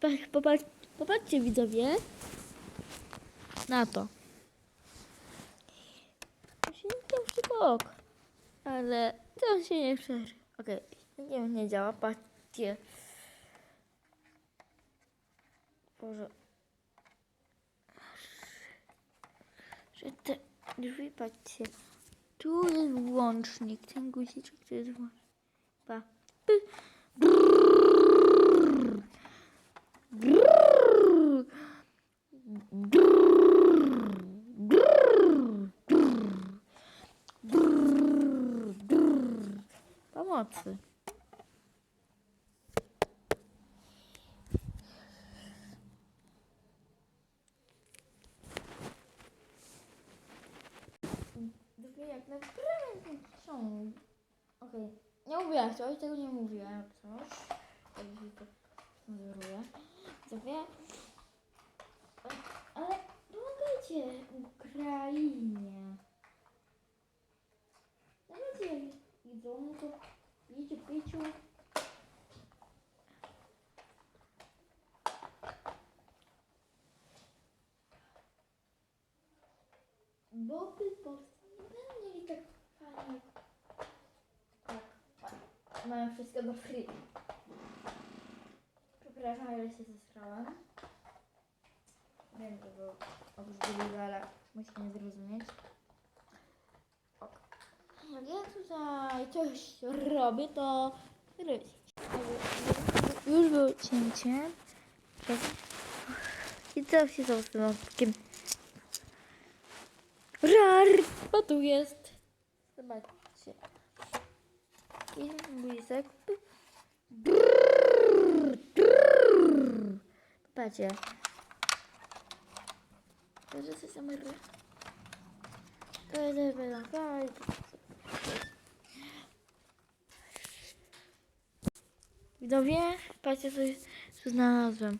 Popatrz, popatrz, popatrzcie widzowie na to. To się nie to bok, ale to się nie przeży. Okej, nie, nie działa, patrzcie. Boże. Że te drzwi, patrzcie. Tu jest włącznik, ten guziczek to jest włącznik. Pa. Pomocy. Dwie jak naprawdę są. Okej. Nie mówiłaś coś, tego nie mówiłem jak coś. Tak się to cenzuruję. Dwie. Ale pomagajcie Ukrainie. Dajcie jedzonko, to pijcie, piciu. Bo by Polscy nie mieli tak fajnie. Tak. Mają wszystko do free. Przepraszam, ale się zesrałem. Wiem, że było obrzydliwe, ale musimy zrozumieć. Jak ja tutaj coś robię, to. Już było cięcie. I co się stało z tym opkiem? Rar! Co tu jest? Zobaczcie. Jeden blisek. Patrzcie. To jest SMR. To jest SMR. Widzowie, patrzcie co, co znalazłem.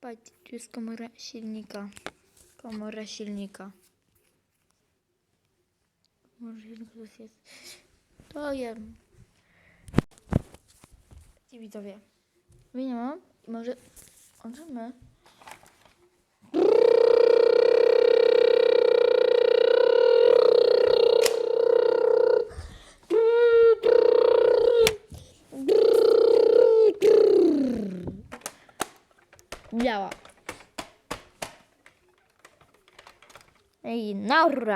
Patrzcie, tu jest komora silnika. Komora silnika. Komora silnika to jest. To jem. Ci widzowie. Wy nie mam. I może możemy. Działa. Ej, naura.